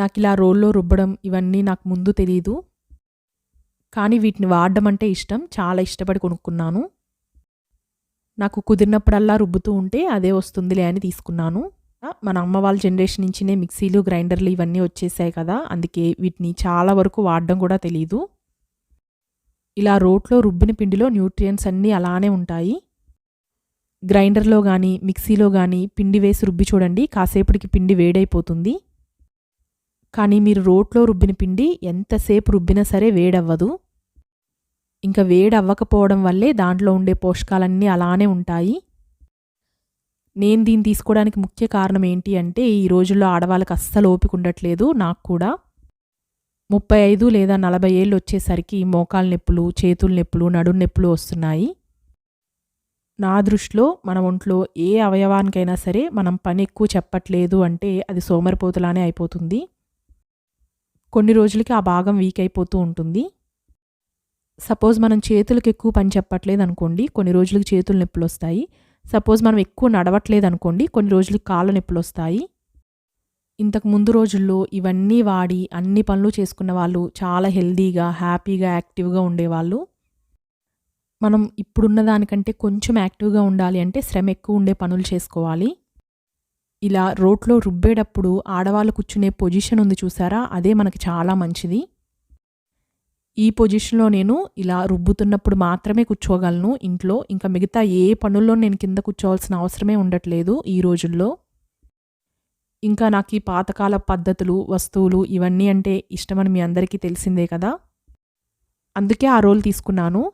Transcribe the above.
నాకు ఇలా రోల్లో రుబ్బడం ఇవన్నీ నాకు ముందు తెలియదు కానీ వీటిని వాడడం అంటే ఇష్టం. చాలా ఇష్టపడి కొనుక్కున్నాను. నాకు కుదిరినప్పుడల్లా రుబ్బుతూ ఉంటే అదే వస్తుందిలే అని తీసుకున్నాను. మన అమ్మ వాళ్ళ జనరేషన్ నుంచినే మిక్సీలు గ్రైండర్లు ఇవన్నీ వచ్చేసాయి కదా. అందుకే వీటిని చాలా వరకు వాడడం కూడా తెలియదు ఇలా రోట్లో రుబ్బిన పిండిలో న్యూట్రియంట్స్ అన్నీ అలానే ఉంటాయి. గ్రైండర్లో కానీ మిక్సీలో కానీ పిండి వేసి రుబ్బి చూడండి. కాసేపటికి పిండి వేడైపోతుంది. కానీ మీరు రోట్లో రుబ్బిన పిండి ఎంతసేపు రుబ్బినా సరే వేడవ్వదు. ఇంకా వేడవ్వకపోవడం వల్లే దాంట్లో ఉండే పోషకాలన్నీ అలానే ఉంటాయి. నేను దీన్ని తీసుకోవడానికి ముఖ్య కారణం ఏంటి అంటే ఈ రోజుల్లో ఆడవాళ్ళకి అస్సలు ఓపిక ఉండట్లేదు నాకు కూడా. ముప్పై ఐదు లేదా నలభై ఏళ్ళు వచ్చేసరికి మోకాల నొప్పులు చేతుల నొప్పులు నడుం నొప్పులు వస్తున్నాయి. నా దృష్టిలో మన ఒంట్లో ఏ అవయవానికైనా సరే మనం పని ఎక్కువ చెప్పట్లేదు అంటే అది సోమరిపోతులానే అయిపోతుంది. కొన్ని రోజులకి ఆ భాగం వీక్ అయిపోతూ ఉంటుంది. సపోజ్ మనం చేతులకు ఎక్కువ పని చెప్పట్లేదు అనుకోండి కొన్ని రోజులకి చేతులు నొప్పులు వస్తాయి. సపోజ్ మనం ఎక్కువ నడవట్లేదు అనుకోండి కొన్ని రోజులకి కాళ్ళ నొప్పులు వస్తాయి. ఇంతకు ముందు రోజుల్లో ఇవన్నీ వాడి అన్ని పనులు చేసుకున్న వాళ్ళు చాలా హెల్దీగా హ్యాపీగా యాక్టివ్గా ఉండేవాళ్ళు. మనం ఇప్పుడున్న దానికంటే కొంచెం యాక్టివ్గా ఉండాలి అంటే శ్రమ ఎక్కువ ఉండే పనులు చేసుకోవాలి. ఇలా రోట్లో రుబ్బేటప్పుడు ఆడవాళ్ళు కూర్చునే పొజిషన్ ఉంది చూసారా? అదే మనకి చాలా మంచిది. ఈ పొజిషన్లో నేను ఇలా రుబ్బుతున్నప్పుడు మాత్రమే కూర్చోగలను ఇంట్లో. ఇంకా మిగతా ఏ పనుల్లో నేను కింద కూర్చోవాల్సిన అవసరమే ఉండట్లేదు ఈ రోజుల్లో. ఇంకా నాకు ఈ పాతకాల పద్ధతులు వస్తువులు ఇవన్నీ అంటే ఇష్టమని మీ అందరికీ తెలిసిందే కదా? అందుకే ఆ రోల్ తీసుకున్నాను.